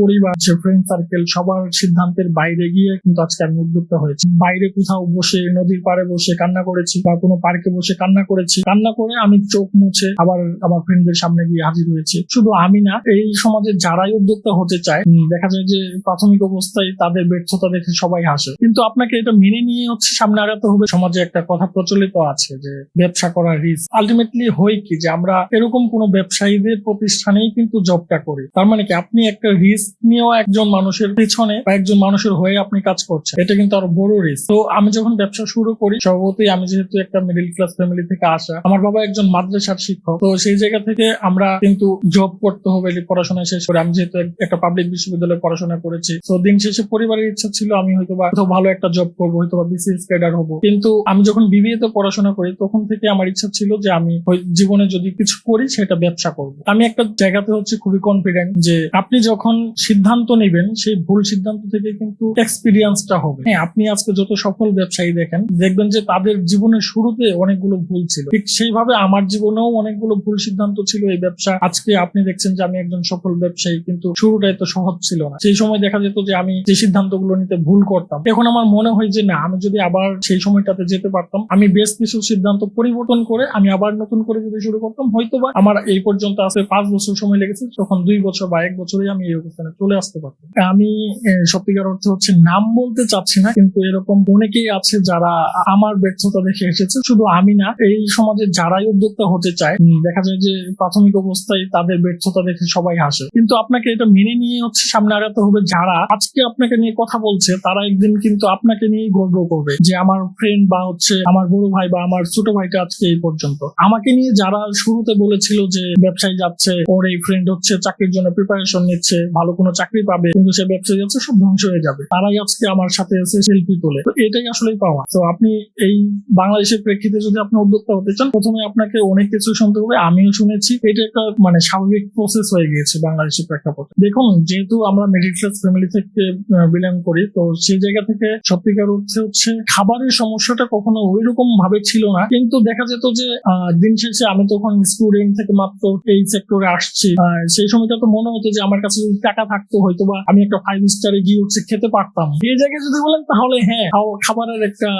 পরিবার friend circle সবার সিদ্ধান্তের বাইরে গিয়ে কিন্তু আজকে আমি উদ্যোক্তা হয়েছি। বাইরে কোথাও বসে, নদীর পাড়ে বসে কান্না করেছি বা কোনো পার্কে বসে কান্না করেছি। কান্না করে আমি চোখ মুছে আবার আমার ফ্রেন্ডদের সামনে গিয়ে হাজির হয়েছি। শুধু আমি না, এই সমাজে যারাই উদ্যোক্তা হতে চায় দেখা যায় যে প্রাথমিক অবস্থায় তাদের ব্যর্থতা দেখে সবাই হাসে। কিন্তু আপনাকে এটা মেনে নিয়ে হচ্ছে সামনে আগাতে হবে। সমাজে একটা কথা প্রচলিত আছে যে, ব্যবসা করা রিস্ক আলটিমেটলি হয় কি যে, আমরা এরকম কোন ব্যবসায়ীদের প্রতিষ্ঠানেই কিন্তু জবটা করি। তার মানে কি, আপনি একটা রিস্ক নিয়েও একজন মানুষের পিছনে একজন মানুষের হয়ে আপনি কাজ করছেন। এটা কিন্তু আরও বড় রিস্ক তো আমি যখন ব্যবসা শুরু করি স্বভাবতই আমি যেহেতু একটা মিডিল ক্লাস ফ্যামিলি থেকে আসা, আমার বাবা একজন মাদ্রাসার শিক্ষক। তো সেই জায়গা থেকে আমরা কিন্তু জব করতে হবে, পড়াশোনা শেষ করে। আমি যেহেতু একটা পাবলিক বিশ্ববিদ্যালয়ে পড়াশোনা করেছি। তো দিন শেষে পরিবারের ইচ্ছা ছিল আমি হয়তো বা ভালো একটা জব করব হয়তো বা বিসিএস ক্যাডার হব। কিন্তু আমি যখন বিবিএ তে পড়াশোনা করি, তখন থেকে আমার ইচ্ছা ছিল যে আমি জীবনে যদি কিছু করি, সেটা ব্যবসা করব। আমি একটা জায়গাতে হচ্ছে খুবই কনফিডেন্ট যে আপনি যখন সিদ্ধান্ত নেবেন, সেই ভুল সিদ্ধান্ত থেকে কিন্তু এক্সপিরিয়েন্সটা হবে। হ্যাঁ আপনি আজকে যত সফল ব্যবসায়ী দেখেন, দেখবেন যে তাদের জীবনের শুরুতে অনেকগুলো ভুল ছিল। ঠিক সেইভাবে আমার জীবনেও অনেকগুলো ভুল সিদ্ধান্ত ছিল এই ব্যবসা। আজকে আপনি দেখছেন যে আমি একজন সফল ব্যবসায়ী, কিন্তু শুরুটা এত সহজ ছিল না। সেই সময় দেখা যেত যে আমি যে সিদ্ধান্তগুলো নিতে ভুল করতাম, এখন আমার মনে হয় যে না, আমি যদি আবার সেই সময়টাতে যেতে পারতাম, আমি বেশ কিছু সিদ্ধান্ত পরিবর্তন করে আমি আবার নতুন করে যদি শুরু করতাম হয়তো বা আমার এই পর্যন্ত আসলে পাঁচ বছর সময় লেগেছে, তখন দুই বছর বা এক বছরই আমি এই অবস্থানে চলে আসতে পারতাম আমি সত্যিকার অর্থে হচ্ছে নাম বলতে চাচ্ছি না, কিন্তু এরকম অনেকেই আছে যারা আমার ব্যর্থতা দেখে এসেছে। শুধু আমি না, এই সমাজে যারাই উদ্যোক্তা হতে চায় দেখা যায় যে প্রাথমিক অবস্থায় তাদের ব্যর্থতা দেখে সবাই হাসে। কিন্তু আপনাকে এটা মেনে নিয়ে হচ্ছে সামনে আগাতে হবে যারা আজকে আপনাকে নিয়ে কথা বলছে, তারা একদিন কিন্তু আপনাকে নিয়েই গর্ব করবে যে আমার ফ্রেন্ড বা হচ্ছে আমার বড় ভাই বা আমার ছোট ভাইটা আজকে এই পর্যন্ত। আমাকে নিয়ে যারা শুরুতে বলেছিল যে ব্যবসায় যাচ্ছে, ওর এই ফ্রেন্ড হচ্ছে, চাকরির জন্য প্রিপারেশন নিচ্ছে, ভালো কোনো চাকরি পাবে, কিন্তু সে ব্যবসায় যাচ্ছে সব ধ্বংস হয়ে যাবে। তারাই আজকে আমার সাথে এসে সেলফি তোলে। তো এটাই আসলে পাওয়া। তো আপনি এই বাংলাদেশের প্রেক্ষিতে যদি আপনি উদ্যোক্তা হতে চান, প্রথমে আপনাকে অনেক কিছু শুনতে হবে। আমিও শুনেছি, এটা একটা মানে স্বাভাবিক প্রসেস হয়ে গিয়েছে বাংলাদেশের প্রেক্ষাপটে। দেখুন, যেহেতু আমরা মিডিল ক্লাস ফ্যামিলি থেকে বিলং করি, তো সেই জায়গা থেকে সত্যিকার অর্থে হচ্ছে খাবারের সমস্যাটা কখনো ওই রকম ভাবে ছিল না। কিন্তু দেখা যেত যে দিন শেষে আমি তখন স্টুডেন্ট থেকে মাত্র এই সেক্টরে আসছি। সেই সময়টা তো মনে হতো যে, আমার কাছে যদি টাকা থাকতো হয়তো বা আমি একটা ফাইভ স্টারে গিয়ে হচ্ছে খেতে পারতাম। এই জায়গায় যদি বলেন, তাহলে হ্যাঁ খাবারের একটা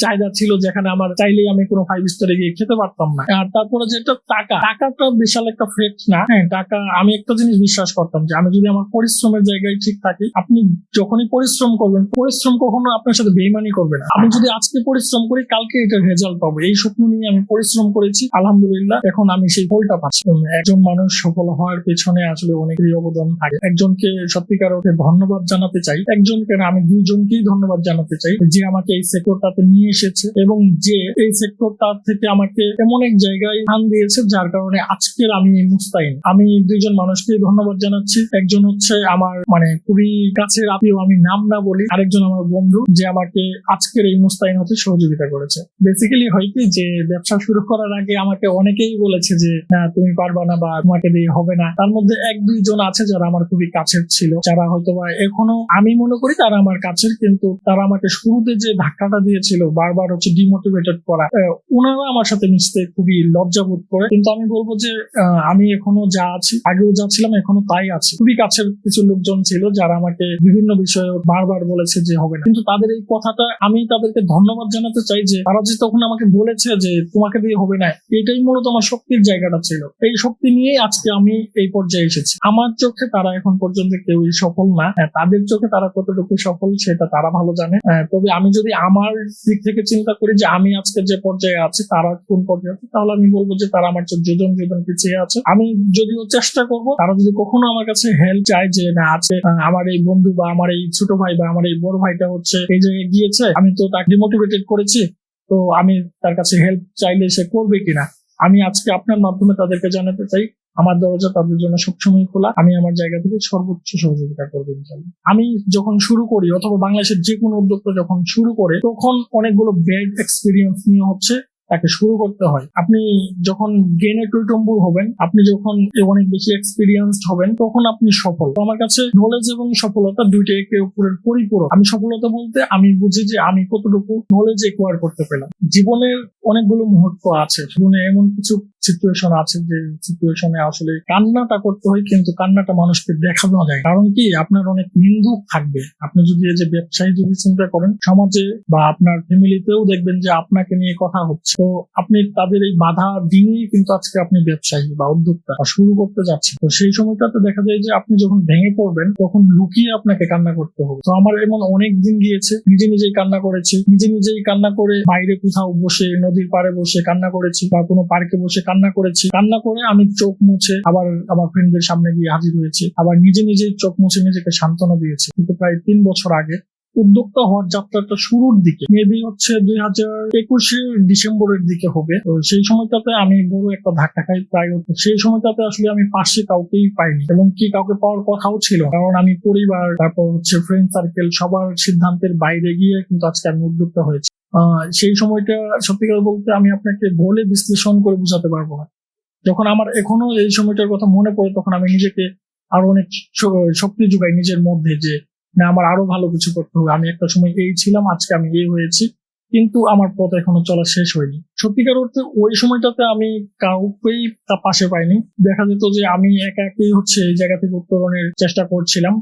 চাহিদা ছিল যেখানে আমার চাইলেই আমি কোনো ফাইভ স্টারে গিয়ে খেতে পারতাম না। আর তারপরে যেটা টাকা, টাকাটা বিশাল একটা ফ্রেট না? হ্যাঁ টাকা, আমি একটা জিনিস বিশ্বাস করতাম যে, আমি যদি আমার পরিশ্রমের জায়গায় ঠিক থাকি, আপনি যখনই পরিশ্রম করবেন, পরিশ্রম কখনো আপনার সাথে বেইমানি করবে না। আমি যদি আজকে পরিশ্রম করি, কালকে এটার রেজাল্ট পাবো। এই স্বপ্ন নিয়ে আমি পরিশ্রম করেছি, আলহামদুলিল্লাহ, এখন আমি সেই ফলটা পাচ্ছি। একজন মানুষ সফল হওয়ার পেছনে আসলে অনেকেরই অবদান থাকে। একজনকে সত্যিকার অর্থে ধন্যবাদ জানাতে চাই, একজনকে না, আমি দুইজনকেই ধন্যবাদ জানাতে চাই যে আমাকে এই সেক্টরটাতে নিয়ে এসেছে এবং যে এই সেক্টরটা থেকে আমাকে এমন এক জায়গায় স্থান দিয়েছে যার কারণে আজকের আমি মুস্তাইন আমি দুইজন মানুষকে ধন্যবাদ জানাচ্ছি, একজন হচ্ছে আমার মানে খুবই কাছের আত্মীয়, আমি নাম না বলি, আরেকজন আমার বন্ধু যে আমাকে আজকের এই মুস্তাইন হতে সহযোগিতা করেছে। বেসিক্যালি হয় কি যে ব্যবসা শুরু করার আগে আমাকে অনেকেই বলেছে যে তুমি পারবা না বা তোমাকে দিয়ে হবে না। তার মধ্যে এক দুইজন আছে যারা আমার খুবই কাছের ছিল। যারা হয়তো বা এখনও আমি মনে করি তারা আমার কাছের, কিন্তু তারা আমাকে শুরুতে যে ধাক্কাটা দিয়েছিল, বারবার হচ্ছে ডিমোটিভেটেড করা ওনারা আমার সাথে মিশতে খুবই লজ্জাবোধ করে। কিন্তু আমি বলব যে আমি এখনও যা আছি, আগেও যা ছিলাম, এখনও তাই আছি। খুবই কাছের কিছু লোকজন ছিল যারা আমাকে বিভিন্ন বিষয়ে বারবার বলেছে যে হবে না। কিন্তু তাদের এই কথাটা আমি তাদেরকে ধন্যবাদ জানাতে চাই যে, তারা যে তখন আমাকে বলেছে যে, তোমাকে দিয়ে হবে না, এটাই মূলত আমার শক্তির জায়গাটা ছিল। এই শক্তি নিয়ে আজকে আমি এই পর্যায়ে এসেছি। আমার চোখে তারা এখন পর্যন্ত কেউই সফল না। হ্যাঁ, তাদের চোখে তারা কতটুকু সফল সেটা তারা ভালো জানে। হ্যাঁ, তবে আমি যদি আমার দিক থেকে চিন্তা করি যে আমি আজকে যে পর্যায়ে আছি তারা কোন পর্যায়ে আছে তাহলে আমি বলব যে তারা আমার যোজন যোজন পিছিয়ে আছে। আমি যদিও চেষ্টা করব তারা যদি কখনো আমার কাছে হেল্প চায় যে না আছে আমার এই বন্ধু বা আমার এই ছোট ভাই বা আমার এই বড় ভাইটা হচ্ছে এই জায়গায় গিয়েছে আমি তো তাকে মোটিভেটেড করেছি তো আমি তার কাছে হেল্প চাইলে সে করবে কিনা? আমি আজকে আপনার মাধ্যমে তাদেরকে জানাতে চাই আমার দরজা তাদের জন্য সবসময় খোলা। আমি আমার জায়গা থেকে সর্বোচ্চ সহযোগিতা করব আমি যখন শুরু করি, অথবা বাংলাদেশের যে কোনো উদ্যোক্তা যখন শুরু করে, তখন অনেকগুলো ব্যাড এক্সপিরিয়েন্স নিয়ে হচ্ছে তাকে শুরু করতে হয়। আপনি যখন গেনে টুইটম্বুর হবেন, আপনি যখন অনেক বেশি এক্সপিরিয়েন্সড হবেন, তখন আপনি সফল। আমার কাছে নলেজ এবং সফলতা দুইটা একে অপরের পরিপূরক। আমি সফলতা বলতে আমি বুঝি যে আমি কতটুকু নলেজ একোয়ার করতে পেলাম। জীবনের অনেকগুলো মুহূর্ত আছে। জীবনে এমন কিছু সিচুয়েশন আছে যে সিচুয়েশনে আসলে কান্নাটা করতে হয়, কিন্তু কান্নাটা মানুষকে দেখানো যায়। কারণ কি? আপনার অনেক নিন্দুক থাকবে। আপনি যদি এই যে ব্যবসায়ী যদি চিন্তা করেন, সমাজে বা আপনার ফ্যামিলিতেও দেখবেন যে আপনাকে নিয়ে কথা হচ্ছে। তো আপনি তাদের এই বাধা দিয়ে কিন্তু আজকে আপনি ব্যবসায়ী বা উদ্যোক্তা শুরু করতে যাচ্ছেন। তো সেই সময়টাতে দেখা যায় যে আপনি যখন ভেঙে পড়বেন, তখন লুকিয়ে আপনাকে কান্না করতে হবে। তো আমার এমন অনেক দিন গিয়েছে, নিজে নিজেই কান্না করেছি। নিজে নিজেই কান্না করে বাইরে কোথাও বসে, নদীর পাড়ে বসে কান্না করেছি বা কোনো পার্কে বসে কান্না করেছি। কান্না করে আমি চোখ মুছে আবার আমার ফ্রেন্ডদের সামনে গিয়ে হাজির হয়েছি। আবার নিজে নিজেই চোখ মুছে নিজেকে সান্ত্বনা দিয়েছি। কিন্তু প্রায় তিন বছর আগে উদ্যোক্তা হওয়ার যাত্রাটা শুরুর দিকে। মেবি হচ্ছে দুই হাজার একুশে ডিসেম্বরের দিকে হবে। তো সেই সময়টাতে আমি বড় একটা ধাক্কা খাই প্রায় হতো সেই সময়টাতে আসলে আমি পাশে কাউকেই পাইনি। এবং কি কাউকে পাওয়ার কথাও ছিল। কারণ আমি পরিবার, তারপর হচ্ছে ফ্রেন্ড সার্কেল সবার সিদ্ধান্তের বাইরে গিয়ে কিন্তু আজকে আমি উদ্যোক্তা হয়েছি। সেই সময়টা সত্যিকার বলতে আমি আপনাকে বলে বিশ্লেষণ করে বোঝাতে পারব না। যখন আমার এখনও এই সময়টার কথা মনে পড়ে, তখন আমি নিজেকে আরও অনেক শক্তি যোগাই নিজের মধ্যে যে না আমার আরও ভালো কিছু করতে হবে। আমি একটা সময় এই ছিলাম, আজকে আমি এই হয়েছি। কিন্তু আমার পথ এখনও চলা শেষ হয়নি। সত্যিকার অর্থে ওই সময়টাতে আমি কাউকেই তা পাশে পাইনি। দেখা যেত যে আমি একা একই হচ্ছে এই জায়গা থেকে উত্তরণের চেষ্টা করছিলাম।